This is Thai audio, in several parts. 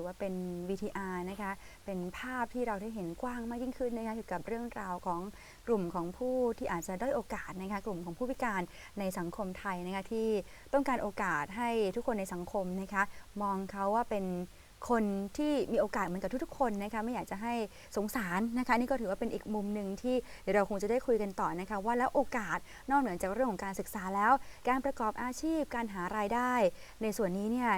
ถือว่าเป็น VTR นะคะ เป็นภาพที่เราได้เห็นกว้างมากยิ่งขึ้นนะคะเกี่ยวกับเรื่องราวของกลุ่มของผู้ที่อาจจะด้อยโอกาสนะคะ กลุ่มของผู้พิการในสังคมไทยนะคะที่ต้องการโอกาสให้ทุกคนในสังคมนะคะ มองเขาว่าเป็น คนที่มีโอกาสเหมือนกับทุกๆคนนะคะไม่อยากจะให้สงสารนะคะนี่ก็ถือว่าเป็นอีกมุมหนึ่งที่เดี๋ยวเราคงจะได้คุยกันต่อนะคะว่าแล้วโอกาสนอกเหนือจากเรื่องของการศึกษาแล้ว การประกอบอาชีพ การหารายได้ ในส่วนนี้เนี่ย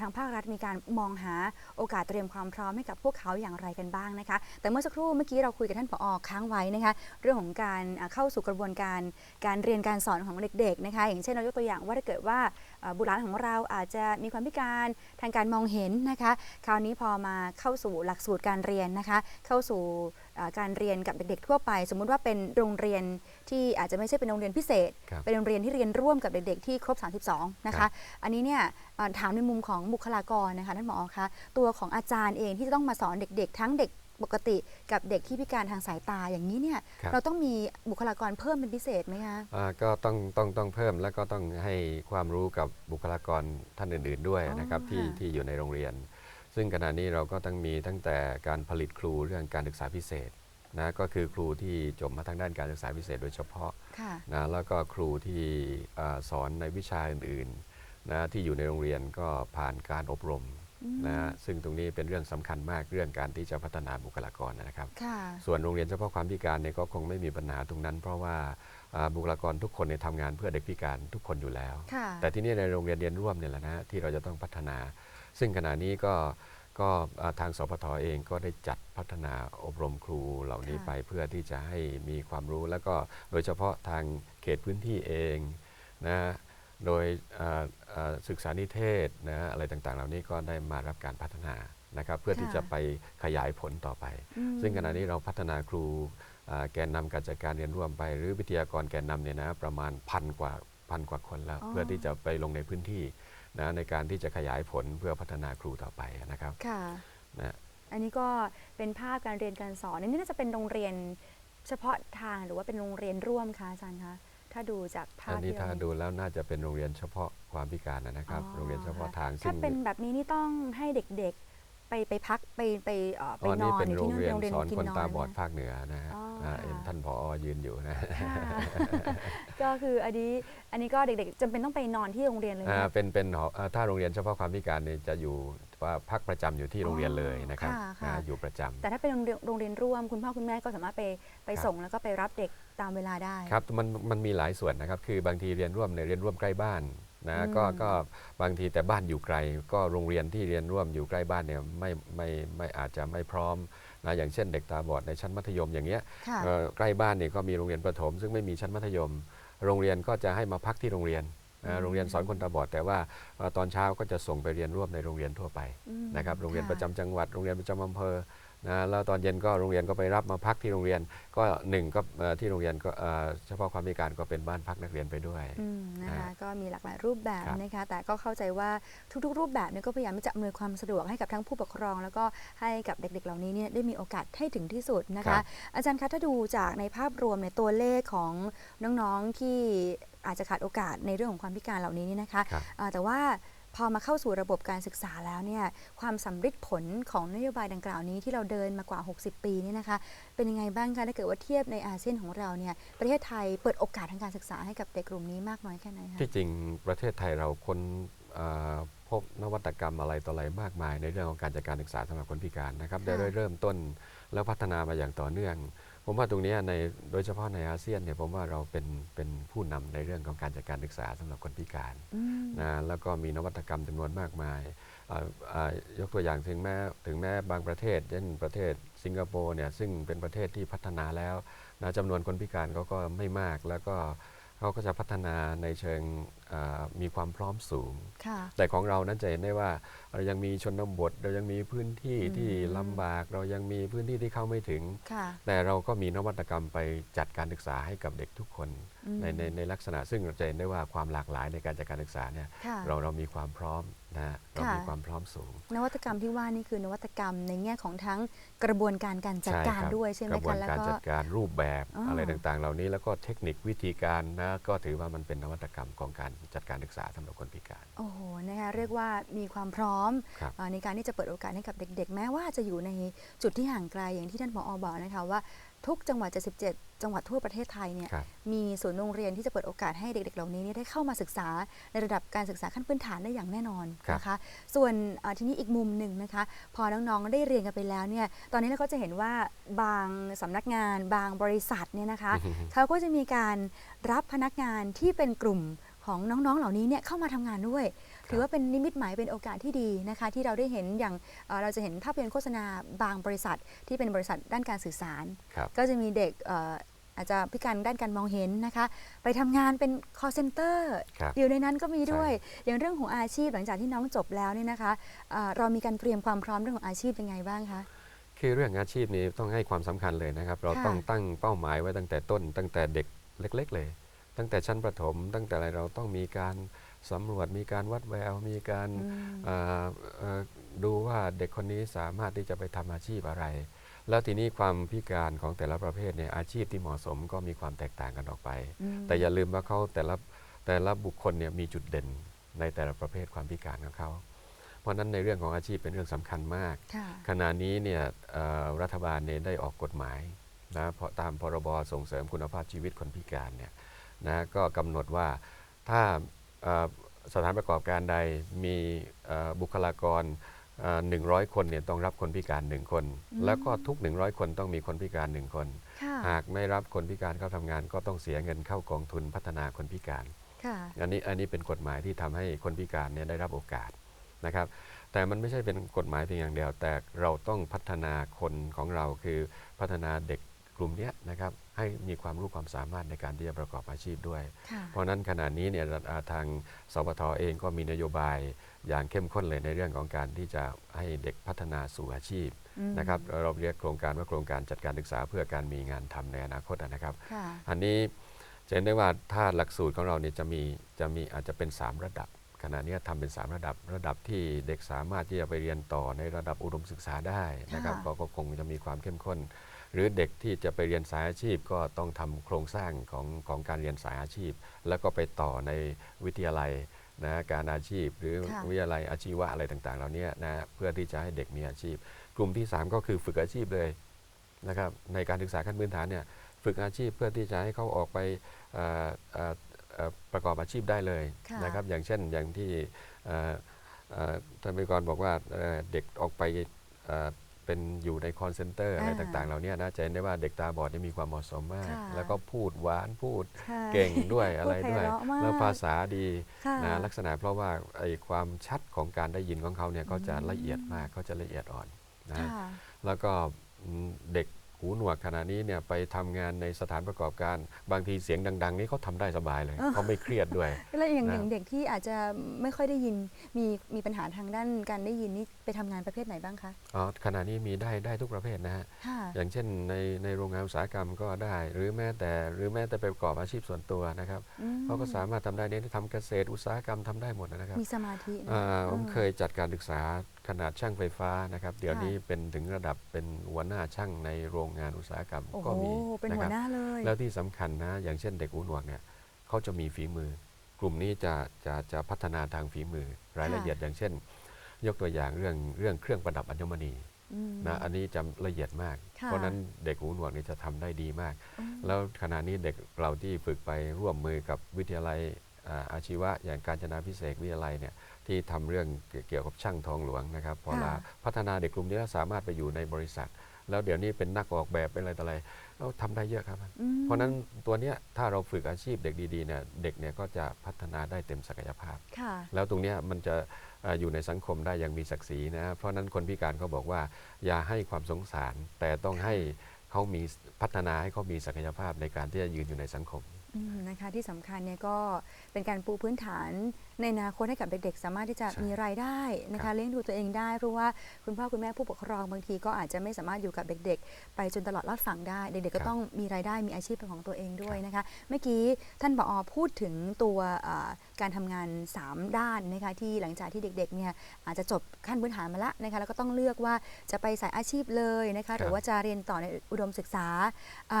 ทางภาครัฐมีการมองหาโอกาสเตรียมความพร้อมให้กับพวกเขาอย่างไรกันบ้างนะคะ แต่เมื่อสักครู่เมื่อกี้เราคุยกับท่านผอค้างไว้นะคะเรื่องของการเข้าสู่กระบวนการการเรียนการสอนของเด็กๆนะคะอย่างเช่นเรายกตัวอย่างว่าถ้าเกิดว่า บุตรหลานของเราอาจจะมีความพิการทางการมองเห็นนะคะ คราวนี้พอมาเข้าสู่หลักสูตรการเรียนนะคะ เข้าสู่เอ่อการเรียนกับเด็กๆทั่วไป สมมุติว่าเป็นโรงเรียนที่อาจจะไม่ใช่เป็นโรงเรียนพิเศษครับเป็นโรงเรียนที่เรียนร่วมกับเด็กๆที่ครบ 32 นะครัคะบอันนี้เนี่ยเอ่อถามในมุมของบุคลากรนะคะท่านหมอคะตัวของอาจารย์เองที่จะต้องมาสอนเด็กๆ ทั้งเด็ก ปกติกับเด็กที่พิการทางสายตาอย่างนี้เนี่ยครับเราต้องมีบุคลากรเพิ่มเป็นพิเศษไหมคะอ่าก็ต้องต้องต้องเพิ่มแล้วก็ต้องให้ความรู้กับบุคลากรท่านอื่น ๆ ด้วยอ๋อนะครับที่ค่ะที่อยู่ในโรงเรียน ซึ่งขณะนี้เราก็ต้องมีตั้งแต่การผลิตครูเรื่องการศึกษาพิเศษนะก็คือครูที่จบมาทางด้านการศึกษาพิเศษโดยเฉพาะค่ะนะแล้วก็ครูที่อ่าสอนในวิชาอื่นๆนะที่อยู่ในโรงเรียนก็ผ่านการอบรมอืม นะซึ่งตรงนี้เป็นเรื่องสำคัญมากเรื่องการที่จะพัฒนาบุคลากรนะครับค่ะส่วนโรงเรียนเฉพาะความพิการเนี่ยก็คงไม่มีปัญหาตรงนั้น เพราะว่าอ่าบุคลากรทุกคนเนี่ยทำงานเพื่อเด็กพิการทุกคนอยู่แล้วค่ะแต่ที่นี่ในโรงเรียนเรียนร่วมเนี่ยแหละนะที่เราจะต้องพัฒนา ซึ่งขณะนี้ก็ก็อ่าทางสพทเองก็ได้จัดพัฒนาอบรมครูเหล่านี้ค่ะไปเพื่อที่จะให้มีความรู้ แล้วก็โดยเฉพาะทางเขตพื้นที่เองนะ โดยอ่าอ่าศึกษานิเทศนะอะไรต่างๆ เหล่านี้ก็ได้มารับการพัฒนานะครับเพื่อที่ค่ะจะไปขยายผลต่อไปอืมซึ่งขณะนี้เราพัฒนาครูอ่าแกนนำการจัดการเรียนร่วมไป หรือวิทยากรแกนนำเนี่ยนะประมาณพันกว่าพันกว่าคนแล้วอ๋อเพื่อที่จะไปลงในพื้นที่นะในการที่จะขยายผลเพื่อพัฒนาครูต่อไปนะครับค่ะนะอันนี้ก็เป็นภาพการเรียนการสอนอันนี้น่าจะเป็นโรงเรียนเฉพาะทางหรือว่าเป็นโรงเรียนร่วมคะอาจารย์คะ ถ้าดูจากภาอัพนนี้ที่ถ้าเราเห็นดูแล้วน่าจะเป็นโรงเรียนเฉพาะความพิการนะครับ อ๋อโรงเรียนเฉพาะค่ทางซึ่ถ้างเป็นแบบนี้นี่ต้องให้เด็กๆไปไปพักไปไปเอ่อไปอ๋อนอนี่นเป็นอยู่โรที่งนู่นเรียนโรงเรียนสอนกินคนนอนตาบอดนะภาคเหนือนะฮะอ๋ออ่าค่ะ เห็นท่านผอยืนอยู่นะค่ะก็คืออันนี้อันนี้ก็เด็กๆจำเป็นต้องไปนอนที่โรงเรียนเลยไหมอ่าคะเป็นเป็นหออ่าถ้าโรงเรียนเฉพาะความพิการเนี่ยจะอยู่ ว่าพักประจำอยู่ที่โรงเรียนเลยนะครับค่ะค่ะอ่าอยู่ประจำแต่ถ้าเป็นโรงเรียนโรงเรียนร่วมคุณพ่อคุณแม่ก็สามารถไปไปครับส่งแล้วก็ไปรับเด็กตามเวลาได้ครับมันมันมีหลายส่วนนะครับ คือบางทีเรียนร่วมเนี่ยเรียนร่วมใกล้บ้านนะอืมก็ก็บางทีแต่บ้านอยู่ไกล ก็โรงเรียนที่เรียนร่วมอยู่ใกล้บ้านเนี่ยไม่ไม่ไม่อาจจะไม่พร้อมนะอย่างเช่นเด็กตาบอดในชั้นมัธยมอย่างเงี้ยค่ะเอ่อใกล้บ้านเนี่ยก็มีโรงเรียนประถม ซึ่งไม่มีชั้นมัธยม โรงเรียนก็จะให้มาพักที่โรงเรียนอืนะม โรงเรียนสอนคนตาบอด แต่ว่าเอ่อตอนเช้าก็จะส่งไปเรียนร่วมในโรงเรียนทั่วไปอืมนะครับโรงเรียนค่ประจำจังหวัดโรงเรียนประจำอำเภอนะแล้วตอนเย็นก็โรงเรียนก็ไปรับมาพักที่โรงเรียนก็หนึ่งก็เอ่อที่โรงเรียนก็เอ่อเฉพาะความพิการก็เป็นบ้านพักนักเรียนไปด้วยอืมนะคะอ่าก็มีหลากหลายรูปแบบครับนะคะแต่ก็เข้าใจว่าทุกๆ รูปแบบเนี่ยก็พยายามที่จะอำนวยความสะดวกให้กับทั้งผู้ปกครอง แล้วก็ให้กับเด็กๆ เหล่านี้เนี่ยได้มีโอกาสให้ถึงที่สุดนะครัคะบอาจารย์คะถ้าดูจากในภาพรวมเนี่ยตัวเลขของน้องๆที่ อาจจะขาดโอกาสในเรื่องของความพิการเหล่านี้เนี่ยนะคะครับอ่าแต่ว่าพอมาเข้าสู่ระบบการศึกษาแล้วเนี่ยความสำเร็จผลของนโยบายดังกล่าวนี้ที่เราเดินมากว่า 60 ปีเนี่ยนะคะ เป็นยังไงบ้างคะถ้าเกิดว่าเทียบในอาเซียนของเราเนี่ยประเทศไทยเปิดโอกาสทางการศึกษาให้กับเด็กกลุ่มนี้มากน้อยแค่ไหนคะ ที่จริงประเทศไทยเราคนอ่าพบนวัตกรรมอะไรต่ออะไรมากมาย ในเรื่องของการจัดการศึกษาสำหรับคนพิการนะครับได้ค่ะ ได้เริ่มต้นแล้วพัฒนามาอย่างต่อเนื่อง ผมว่าตรงเนี้ยในโดยเฉพาะในอาเซียนเนี่ยผมว่าเราเป็นเป็นผู้นำในเรื่องของการจัดการศึกษาสำหรับคนพิการอืมนะแล้วก็มีนวัตกรรมจำนวนมากมายอ่าอ่ายกตัวอย่างถึงแม้ถึงแม้บางประเทศ เช่นประเทศสิงคโปร์เนี่ยซึ่งเป็นประเทศที่พัฒนาแล้วนะจำนวนคนพิการเขาก็ไม่มากแล้วก็เขาก็จะพัฒนาในเชิงอ่า มีความพร้อมสูงค่ะแต่ของเรานั้นจะเห็นได้ว่าเรายังมีชนบท เรายังมีพื้นที่อืมที่ลำบาก เรายังมีพื้นที่ที่เข้าไม่ถึงค่ะแต่เราก็มีนวัตกรรมไปจัดการศึกษาให้กับเด็กทุกคนอืมในในในลักษณะซึ่งเราจะเห็นได้ว่าความหลากหลายในการจัดการศึกษาเนี่ยค่ะเราเรามีความพร้อมนะฮะเราค่ะมีความพร้อมสูง นวัตกรรมที่ว่านี่คือนวัตกรรมในแง่ของทั้งกระบวนการการจัดใช่การครับด้วยใช่ไหมกระบวคะนแล้วการก็จัดการรูปแบบอ๋อออะไรต่างๆ เหล่านี้แล้วก็เทคนิควิธีการนะก็ถือว่ามันเป็นนวัตกรรมของการจัดการศึกษาสำหรับคนพิการ โอ้โหนะคะเรียกว่ามีความพร้อมครับเอ่อในการที่จะเปิดโอกาสให้กับเด็ก ๆ แม้ว่าจะอยู่ในจุดที่ห่างไกลอย่างที่ท่านผอบอกนะคะว่าทุกจังหวัด 77 จังหวัดทั่วประเทศไทยเนี่ยครับ มีศูนย์โรงเรียนที่จะเปิดโอกาสให้เด็ก ๆ เหล่านี้เนี่ยได้เข้ามาศึกษาในระดับการศึกษาขั้นพื้นฐานได้อย่างแน่นอนครับนะคะ ส่วนเอ่อทีนี้อีกมุมหนึ่งนะคะ พอน้องๆได้เรียนกันไปแล้วเนี่ยตอนนี้เราก็จะเห็นว่าบางสำนักงาน บางบริษัทเนี่ยนะคะ เขาก็จะมีการรับพนักงานที่เป็นกลุ่ม ของน้องๆ เหล่านี้เนี่ยเข้ามาทำงานด้วย ถือว่าเป็นนิมิตหมายเป็นโอกาสที่ดีนะคะ ที่เราได้เห็นอย่างเอ่อเราจะเห็นภาพยนตร์โฆษณาบางบริษัทที่เป็นบริษัทด้านการสื่อสารครับก็จะมีเด็กเอ่ออาจจะพิการด้านการมองเห็นนะคะ ไปทำงานเป็น call center ครับอยู่ในนั้นก็มีด้วย อย่างเรื่องของอาชีพหลังจากที่น้องจบแล้วเนี่ยนะคะเอ่อเรามีการเตรียมความพร้อมเรื่องของอาชีพยังไงบ้างคะคือเรื่องอาชีพนี้ต้องให้ความสำคัญเลยนะครับ เราค่ะต้องตั้งเป้าหมายไว้ตั้งแต่ต้น ตั้งแต่เด็กเล็ก ๆ เลย ตั้งแต่ชั้นประถม ตั้งแต่อะไรเราต้องมีการสำรวจมีการวัดแววมีการอืมเอ่อเอ่อดูว่าเด็กคนนี้สามารถที่จะไปทำอาชีพอะไร แล้วทีนี้ความพิการของแต่ละประเภทเนี่ยอาชีพที่เหมาะสมก็มีความแตกต่างกันออกไปอืมแต่อย่าลืมว่าเขาแต่ละแต่ละบุคคลเนี่ยมีจุดเด่นในแต่ละประเภทความพิการของเขาเพราะฉะนั้นในเรื่องของอาชีพเป็นเรื่องสำคัญมากค่ะขณะนี้เนี่ยเอ่อรัฐบาลเนี่ยได้ออกกฎหมายนะเพราะตามพรบส่งเสริมคุณภาพชีวิตคนพิการเนี่ย นะก็กำหนดว่าถ้าเอ่อสถานประกอบการใดมีเอ่อบุคลากรเอ่อ100 คนเนี่ยต้องรับคนพิการ 1 คนอืมแล้วก็ทุก 100 คนต้องมีคนพิการ 1 คนค่ะหากไม่รับคนพิการเข้าทำงาน ก็ต้องเสียเงินเข้ากองทุนพัฒนาคนพิการค่ะอันนี้อันนี้เป็นกฎหมายที่ทำให้คนพิการเนี่ยได้รับโอกาสนะครับแต่มันไม่ใช่เป็นกฎหมายเพียงอย่างเดียว แต่เราต้องพัฒนาคนของเราคือพัฒนาเด็กกลุ่มเนี้ย นะครับให้มีความรู้ความสามารถในการที่จะประกอบอาชีพด้วยค่ะเพราะฉะนั้นขณะนี้เนี่ยอ่าทางสปทเองก็มีนโยบายอย่างเข้มข้นเลยในเรื่องของการที่จะให้เด็กพัฒนาสู่อาชีพอืมนะครับเราเรียกโครงการว่าโครงการจัดการศึกษาเพื่อการมีงานทำในอนาคตนะครับค่ะอันนี้จะเห็นได้ว่าถ้าหลักสูตรของเราเนี่ยจะมีจะมีอาจจะเป็น 3 ระดับขณะนี้ทำเป็น 3 ระดับระดับที่เด็กสามารถที่จะไปเรียนต่อในระดับอุดมศึกษาได้นะครับค่ะก็ก็คงจะมีความเข้มข้น หรือเด็กที่จะไปเรียนสายอาชีพก็ต้องทำโครงสร้างของของการเรียนสายอาชีพ แล้วก็ไปต่อในวิทยาลัยนะการอาชีพ หรือค่ะวิทยาลัยอาชีวะอะไรต่างๆเหล่านี้นะเพื่อที่จะให้เด็กมีอาชีพ กลุ่มที่ 3 ก็คือฝึกอาชีพเลยนะครับในการศึกษาขั้นพื้นฐานเนี่ยฝึกอาชีพเพื่อที่จะให้เขาออกไปเอ่อเอ่อเอ่อประกอบอาชีพได้เลยค่ะนะครับอย่างเช่นอย่างที่เอ่อเอ่อท่านพิกรบอกว่าเอ่อเด็กออกไป เอ่อเป็นอยู่ในคอนเซนเตอร์อะไรอ่าต่างๆเหล่านี้นะจะเห็นได้ว่าเด็กตาบอดเนี่ยมีความเหมาะสมมาก ค่ะแล้วก็พูดหวานพูดใช่เก่งด้วยอะไรพูด้วย ไพเราะมากแล้วภาษาดีค่ะนะลักษณะเพราะว่าไอ้ความชัดของการได้ยินของเขาเนี่ยเขาจะละเอียดมากเขาจะละเอียดอ่อนนะ ค่ะ แล้วก็อืมเด็กหูหนวกขณะนี้เนี่ยไปทำงานในสถานประกอบการ บางทีเสียงดัง ๆ นี่เขาทำได้สบายเลยเออเขาไม่เครียดด้วย แล้วอย่างนะ อย่างเด็กที่อาจจะไม่ค่อยได้ยินมีมีปัญหาทางด้านการได้ยินนี่ไป ทำงานประเภทไหนบ้างคะอ๋อขณะนี้มีได้ได้ทุกประเภทนะฮะค่ะอย่างเช่นในในโรงงานอุตสาหกรรมก็ได้ หรือแม้แต่หรือแม้แต่ไปประกอบอาชีพส่วนตัวนะครับอืมเขาก็สามารถทำได้เนี่ยทำเกษตรอุตสาหกรรมทำได้หมดนะครับมีสมาธินะอ่าผมออเคยจัดการศึกษาขนาดช่างไฟฟ้านะครับ เดี๋ยวค่ะนี้เป็นถึงระดับเป็นหัวหน้าช่างในโรงงานอุตสาหกรรมโอ้โหก็มีเป็นนะหัควรับหน้าเลยแล้วที่สำคัญนะอย่างเช่นเด็กหูหนวกเนี่ยเขาจะมีฝีมือ กลุ่มนี้จะจะจะพัฒนาทางฝีมือ รายละเอียดอย่างเช่น ยกตัวอย่างเรื่องเรื่องเครื่องประดับอัญมณีอืมนะอันนี้จะละเอียดมากค่ะเพราะฉะนั้นเด็กหูหนวกนี่จะทำได้ดีมากอืมแล้วขณะนี้เด็กเราที่ฝึกไปร่วมมือกับวิทยาลัยอ่าอาชีวะอย่างการจนาพิเศษกวิทยาลัยเนี่ยที่ทำเรื่องเกี่ยวกับช่างทองหลวงนะครับพอค่ะเราพัฒนาเด็กกลุ่มนี้แล้วสามารถไปอยู่ในบริษัท แล้วเดี๋ยวนี้เป็นนักออกแบบเป็นอะไรต่ออะไรเราทำได้เยอะครับอืมเพราะฉะนั้นตัวเนี้ยถ้าเราฝึกอาชีพเด็กดีๆเนี่ยเด็กเนี่ยก็จะพัฒนาได้เต็มศักยภาพค่ะแล้วตรงเนี้ยมันจะเอ่ออยู่ในสังคมได้อย่างมีศักดิ์ศรีนะเพราะฉะนั้นคนพิการเขาบอกว่า อย่าให้ความสงสารแต่ต้องให้เขามีพัฒนาให้เขามีศักยภาพในการที่จะยืนอยู่ในสังคมอืม นะคะที่สำคัญเนี่ยก็เป็นการปูพื้นฐานในอนาคตให้กับเด็กๆ สามารถที่จะใช่มีรายได้นะครัคะบเลี้ยงดูตัวเองได้เพราะว่าคุณพ่อคุณแม่ผู้ปกครองบางทีก็อาจจะไม่สามารถอยู่กับเด็กๆ ไปจนตลอดรอดฝั่งได้ เด็กๆก็ต้องมีรายได้มีอาชีพเป็นของตัวเองด้วยนะคะเมื่อกี้ท่านผอพูดถึงตัวเอ่อการทำงาน 3 ด้านนะคะที่หลังจากที่เด็กๆเนี่ยอาจจะจบขั้นพื้นฐานมาแล้วนะคะแล้วก็ต้องเลือกว่าจะไปสายอาชีพเลยนะคะหรือว่าจะเรียนต่อในอุดมศึกษาอะ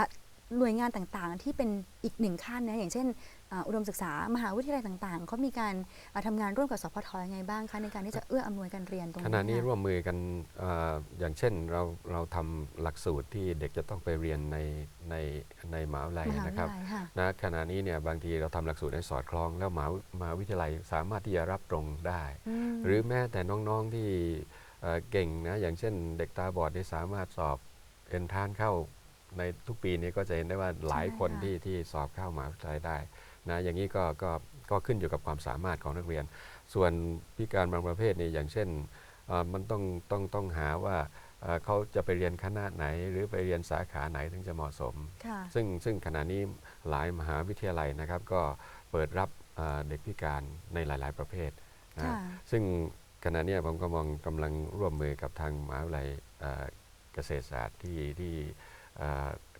หน่วยงานต่างๆ ที่เป็นอีกหนึ่งขั้นนะอย่างเช่นอ่าอุดมศึกษามหาวิทยาลัยต่างๆเขามีการอ่าทำางานร่วมกับสพทยังไงบ้างคะในการที่จะเอื้ออำนวยการเรียนตรงขนี้ณะนี้ค่ะร่วมมือกันเอ่ออย่างเช่นเราเราทำหลักสูตรที่เด็กจะต้องไปเรียนในในในมหาวิทยาลัยมหาวินะทครับยาลัยค่ะนะขณะนี้เนี่ยบางทีเราทำหลักสูตรให้สอดคล้อง แล้วมหามหาวิทยาลัยสามารถที่จะรับตรงได้มหรือแม้แต่น้องๆที่เอ่อเก่งนะอย่างเช่น เด็กตาบอดที่สามารถสอบเอนทานเข้า ในทุกปีนี้ก็จะเห็นได้ว่าหลายคนที่ที่สอบเข้ามหาวิทยาลัยได้นะอย่างนี้ก็ก็ก็ขึ้นอยู่กับความสามารถของนักเรียน ส่วนพิการบางประเภทนี่อย่างเช่นเอ่อมันต้องต้องต้องหาว่าเอ่อเขาจะไปเรียนคณะไหน หรือไปเรียนสาขาไหนถึงจะเหมาะสมค่ะซึ่งซึ่งขณะนี้หลายมหาวิทยาลัยนะครับ ก็เปิดรับเอ่อเด็กพิการในหลาย ๆ ประเภทนะค่ะซึ่งขณะเนี้ยผมก็มองกำลังร่วมมือกับทางมหาวิทยาลัยเอ่อเกษตรศาสตร์ที่ที่เอ่อ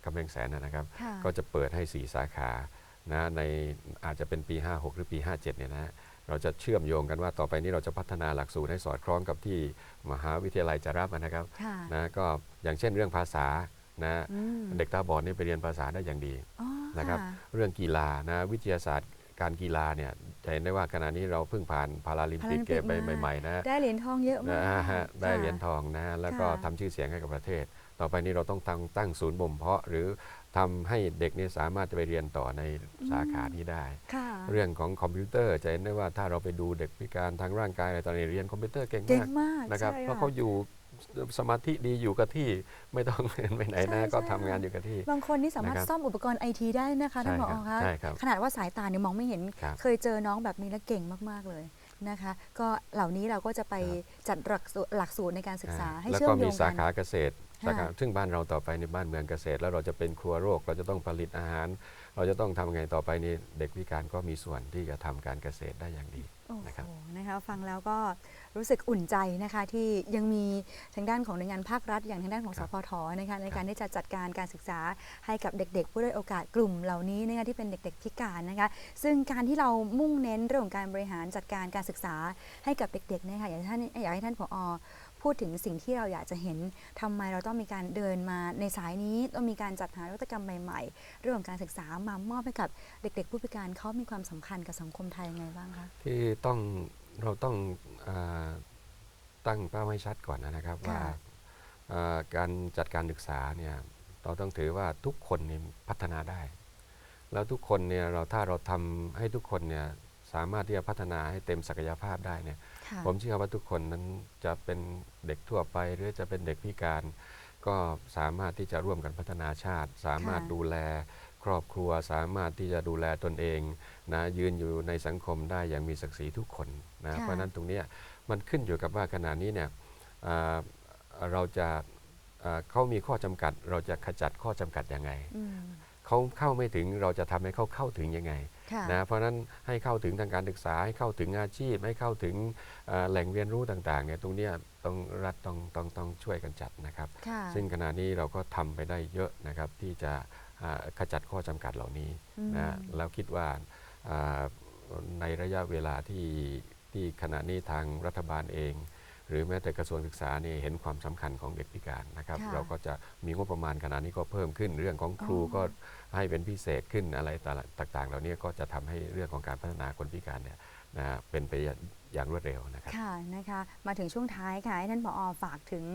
กำแพงแสนนะนะครับค่ะก็จะเปิดให้ 4 สาขานะในอาจจะเป็นปี 56 หรือปี 57 เนี่ยนะฮะเราจะเชื่อมโยงกันว่าต่อไปนี้เราจะพัฒนาหลักสูตรให้สอดคล้องกับที่มหาวิทยาลัยจะรับนะครับค่ะนะก็อย่างเช่นเรื่องภาษานะอืมเด็กตาบอดนี่ไปเรียนภาษาได้อย่างดีอ๋อนะครับค่ะเรื่องกีฬานะวิทยาศาสตร์การกีฬาเนี่ยจะเห็นได้ว่าขณะนี้เราเพิ่งผ่านพาราลิมปิกพาราลิมปิกเกมไปมาใหม่ๆนะได้เหรียญทองเยอะมากนะฮะได้ค่ะเหรียญทองนะแล้วก็ค่ะทำชื่อเสียงให้กับประเทศ ต่อไปนี้เราต้องตั้งตั้งศูนย์บ่มเพาะ หรือทำให้เด็กเนี่ยสามารถจะไปเรียนต่อในสาขานี้ได้ค่ะเรื่องของคอมพิวเตอร์จะเห็นได้ว่าถ้าเราไปดูเด็กพิการทางร่างกายอะไรตอนนี้เรียนคอมพิวเตอร์เก่งเก่งมากมากนะครับใช่เพราะเขาอยู่สมาธิดีอยู่กับที่ไม่ต้องไปไหนใช่นะก็ใช่ทำงานอยู่กับที่ บางคนนี่สามารถนะครับซ่อมอุปกรณ์ไอทีได้นะคะท่านใช่ผอครับคะใช่ครับขนาดว่าสายตาเนี่ยมองไม่เห็นครับเคยเจอน้องแบบนี้แล้วเก่งมากๆเลยนะคะ ก็เหล่านี้เราก็จะไปครับจัดหลักสูตรหลักสูตรในการศึกษาอ่ให้แล้วเชื่อก็มโยมีงสากันขาเกษตร ค่ะสาขาซึ่งบ้านเราต่อไปในบ้านเมืองเกษตร แล้วเราจะเป็นครัวโรค เราจะต้องผลิตอาหาร เราจะต้องทำไงต่อไปนี้เด็กพิการก็มีส่วนที่จะทำการเกษตรได้อย่างดีโอ้นะครับโหนะคะฟังแล้วก็รู้สึกอุ่นใจนะคะที่ยังมีทางด้านของหน่วยงานภาครัฐ อย่างทางด้านของคสรับพทนะคะในการที่จะจัดการการศึกษาให้กับเด็ก ๆ ผู้ด้อยโอกาสกลุ่มเหล่านี้นะคะที่เป็นเด็ก ๆ พิการนะคะซึ่งการที่เรามุ่งเน้นเรื่องของการบริหารจัดการการศึกษาให้กับเด็กๆเนี่ยค่ะอยากให้ท่านอยากให้ท่านผอ พูดถึงสิ่งที่เราอยากจะเห็นทำไมเราต้องมีการเดินมาในสายนี้ต้องมีการจัดหานวัตกรรมใหม่ๆ เรื่องของการศึกษามามอบให้กับเด็ก ๆ ผู้พิการเขามีความสำคัญกับสังคมไทยยังไงบ้างคะที่ต้องเราต้องอาตั้งเป้าให้ชัดก่อนนะครับค่ะว่าอ่าการจัดการศึกษาเนี่ยเราต้องถือว่าทุกคนเนี่ยพัฒนาได้ แล้วทุกคนเนี่ยเราถ้าเราทำให้ทุกคนเนี่ย สามารถที่จะพัฒนาให้เต็มศักยภาพได้เนี่ยค่ะผมเชื่อว่าทุกคนนั้นจะเป็นเด็กทั่วไปหรือจะเป็นเด็กพิการ ก็สามารถที่จะร่วมกันพัฒนาชาติ สามารถค่ะดูแลครอบครัว สามารถที่จะดูแลตนเองนะยืนอยู่ในสังคมได้อย่างมีศักดิ์ศรีทุกคนนะค่ะ เพราะฉะนั้นตรงเนี้ยมันขึ้นอยู่กับว่าขณะนี้เนี่ยอ่าเราจะอ่าเขามีข้อจำกัด เราจะขจัดข้อจำกัดยังไง อืม เขาเข้าไม่ถึงเราจะทำให้เขาเข้าถึงยังไงค่ะ นะเพราะฉะนั้นให้เข้าถึงทางการศึกษาให้เข้าถึงอาชีพ ให้เข้าถึงเอ่อแหล่งเรียนรู้ต่างๆเนี่ยตรงเนี้ยต้องรัฐต้องต้องต้องช่วยกันจัดนะครับค่ะซึ่งขณะนี้เราก็ทำไปได้เยอะนะครับที่จะอ่าขจัดข้อจำกัดเหล่านี้อืมนะแล้วคิดว่าอ่าในระยะเวลาที่ที่ขณะนี้ทางรัฐบาลเอง หรือแม้แต่กระทรวงศึกษานี่เห็นความสำคัญของเด็กพิการนะครับค่ะเราก็จะมีงบประมาณขณะนี้ก็เพิ่มขึ้น เรื่องของครูอ๋อก็ให้เป็นพิเศษขึ้นอะไรต่างๆเหล่านี้ก็จะทำให้เรื่องของการพัฒนาคนพิการเนี่ยนะเป็นไปอย่างรวดเร็วนะครับค่ะนะคะมาถึงช่วงท้ายค่ะให้ท่านผอฝากถึง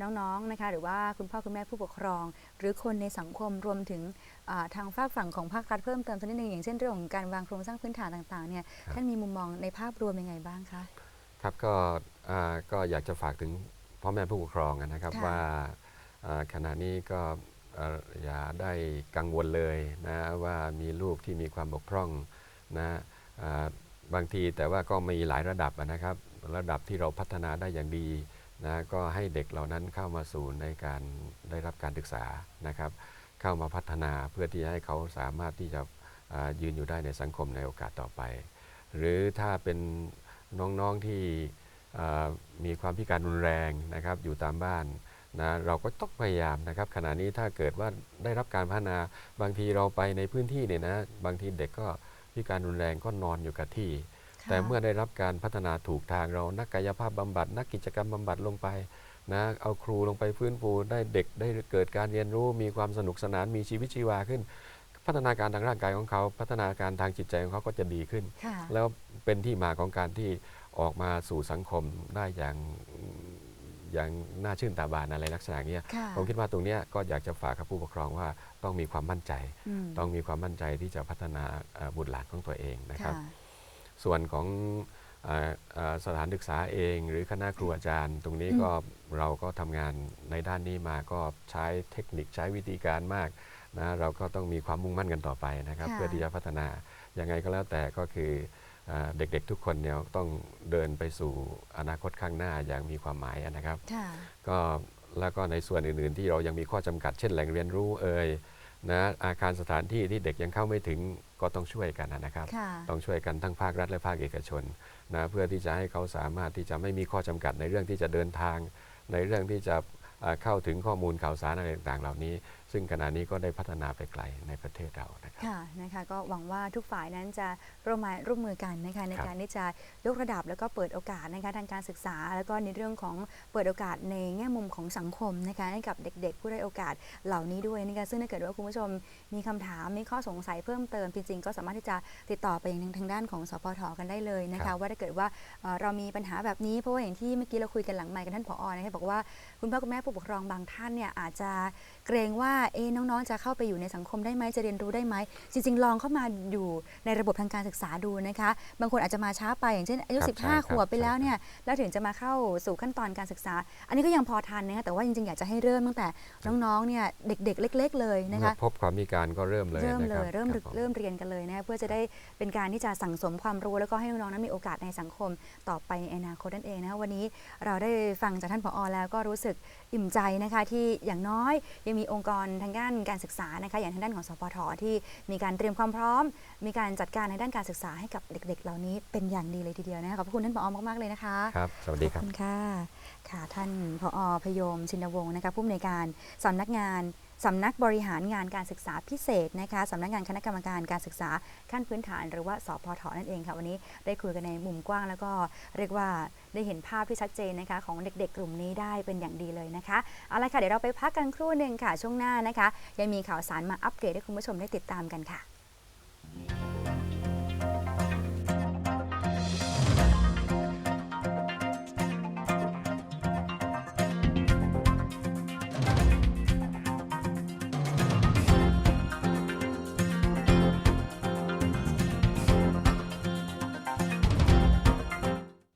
น้องๆนะคะ หรือว่าคุณพ่อคุณแม่ผู้ปกครอง หรือคนในสังคมรวมถึงอ่าทางฝากฝั่งของภาครัฐเพิ่มเติมสักนิดนึงอย่างเช่นเรื่องของการวางโครงสร้างพื้นฐานต่างๆเนี่ยครับท่านมีมุมมองในภาพรวมยังไงบ้างคะ ครับก็อ่าก็อยากจะฝากถึงพ่อแม่ผู้ปกครองนะครับค่ะว่าอ่าขณะนี้ก็อ่าอย่าได้กังวลเลยนะว่ามีลูกที่มีความบกพร่องนะอ่าบางทีแต่ว่าก็มีหลายระดับอะนะครับ ระดับที่เราพัฒนาได้อย่างดีนะก็ให้เด็กเหล่านั้นเข้ามาสู่ในการได้รับการศึกษานะครับ เข้ามาพัฒนาเพื่อที่จะให้เขาสามารถที่จะอ่ายืนอยู่ได้ในสังคมในโอกาสต่อไป หรือถ้าเป็น น้องๆที่อ่ามีความพิการรุนแรงนะครับอยู่ตามบ้านนะเราก็ต้องพยายามนะครับ ขณะนี้ถ้าเกิดว่าได้รับการพัฒนาบางทีเราไปในพื้นที่เนี่ยนะบางทีเด็กก็พิการรุนแรงก็นอนอยู่กับที่ แต่เมื่อได้รับการพัฒนาถูกทางเรานักกายภาพบำบัด นักกิจกรรมบำบัดลงไปนะเอาครูลงไปฟื้นฟูได้เด็กได้เกิดการเรียนรู้มีความสนุกสนานมีชีวิตชีวาขึ้น พัฒนาการทางร่างกายของเขา พัฒนาการทางจิตใจของเขาก็จะดีขึ้น ค่ะ แล้วเป็นที่มาของการที่ออกมาสู่สังคมได้อย่างอย่างน่าชื่นตาบานอะไรลักษณะเนี้ย ค่ะ ผมคิดว่าตรงเนี้ยก็อยากจะฝากกับผู้ปกครองว่าต้องมีความมั่นใจมต้องมีความมั่นใจที่จะพัฒนาเอ่อบุตรหลานของตัวเองนะครับค่ะส่วนของเอ่อเอ่อสถานศึกษาเอง หรือคณะครูอาจารย์ ตรงนี้อืมก็เราก็ทำงานในด้านนี้มาก็ใช้เทคนิคใช้วิธีการมาก นะเราก็ต้องมีความมุ่งมั่นกันต่อไปนะครับ ค่ะ เพื่อที่จะพัฒนายังไงก็แล้วแต่ก็คือเอ่อเด็กๆทุกคนเนี่ยต้องเดินไปสู่อนาคตข้างหน้าอย่างมีความหมายนะครับ ค่ะ ก็แล้วก็ในส่วนอื่น ๆ ที่เรายังมีข้อจำกัดเช่นแหล่งเรียนรู้เอ่ยนะอาคารสถานที่ที่เด็กยังเข้าไม่ถึงก็ต้องช่วยกันนะครับ ค่ะ ต้องช่วยกันทั้งภาครัฐและภาคเอกชนนะเพื่อที่จะให้เขาสามารถที่จะไม่มีข้อจำกัดในเรื่องที่จะเดินทาง ในเรื่องที่จะเอ่อเข้าถึงข้อมูลข่าวสารอะไรต่างๆ เหล่านี้ ซึ่งขณะนี้ก็ได้พัฒนาไปไกลในประเทศเรานะครับค่ะนะคะก็หวังว่าทุกฝ่ายนั้นจะร่วมไมาร่วมมือกันนะคะในครับการที่จะยกระดับแล้วก็เปิดโอกาสนะคะทางการศึกษา แล้วก็ในเรื่องของเปิดโอกาสในแง่มุมของสังคมนะคะให้กับเด็ก ๆ ผู้ได้อยโอกาสเหล่านี้ด้วยนะคะซึ่งถ้าเกิดว่าคุณผู้ชมมีคำถามมีข้อสงสัยเพิ่มเติมจริงๆ ก็สามารถที่จะติดต่อไปยังทางด้านของสปทกันได้เลยนะครัคะบว่าถ้าเกิดว่าเอ่อเรามีปัญหาแบบนี้เพราะว่าอย่างที่เมื่อกี้เราคุยกันหลังไมค์กับท่านผอนะคะบอกว่าคุณพ่อคุณแม่ผู้ปกครองบางท่านเนี่ยอาจจะ เกรงว่าเอ๊ะน้องๆ จะเข้าไปอยู่ในสังคมได้ไหมจะเรียนรู้ได้ไหม จริง ๆ ลองเข้ามาอยู่ในระบบทางการศึกษาดูนะคะ บางคนอาจจะมาช้าไปอย่างเช่นอายุครับใช่ครับ15 ขวบไปแล้วใช่ครับเนี่ยแล้วถึงจะมาเข้าสู่ขั้นตอนการศึกษา อันนี้ก็ยังพอทันนะคะแต่ว่าจริงๆ อยากจะให้เริ่มตั้งแต่น้องๆ เนี่ยเด็กๆ เล็ก ๆ เลยนะเมื่คะอพบความมีการก็เริ่มเลยเริ่มนะเลครับยเริ่มครับผเริ่มเรียนกันเลยนะคะเพื่อจะได้เป็นการที่จะสั่งสมความรู้ แล้วก็ให้น้องๆนั้นมีโอกาสในสังคมต่อไปในอนาคตนั่นเองนะคะวันนี้เราได้ฟังจากท่านผอแล้วก็รู้สึกอิ่มใจนะคะที่อย่างน้อยยังมีองค์กรทางด้านการศึกษานะคะอย่างทางด้านของสปทที่มีการเตรียมความพร้อม มีการจัดการในด้านการศึกษาให้กับเด็ก ๆ เหล่านี้เป็นอย่างดีเลยทีเดียวนะคะขอบพระคุณท่านผอมากๆเลยนะคะครับ สวัสดีคขรัอบบคุณค่ะค่ะท่านผอพยมชินวงศ์นะคะผู้อำนวยการสำนักงาน สำนักบริหารงานการศึกษาพิเศษนะคะสำนักงานคณะกรรมการการศึกษาขั้นพื้นฐาน หรือว่าสพทนั่นเองค่ะวันนี้ได้คุยกันในมุมกว้าง แล้วก็เรียกว่าได้เห็นภาพที่ชัดเจนนะคะของเด็กๆ กลุ่มนี้ได้เป็นอย่างดีเลยนะคะเอาละค่ะเดี๋ยวเราไปพักกันครู่หนึ่งค่ะช่วงหน้านะคะ ยังมีข่าวสารมาอัปเดตให้คุณผู้ชมได้ติดตามกันค่ะ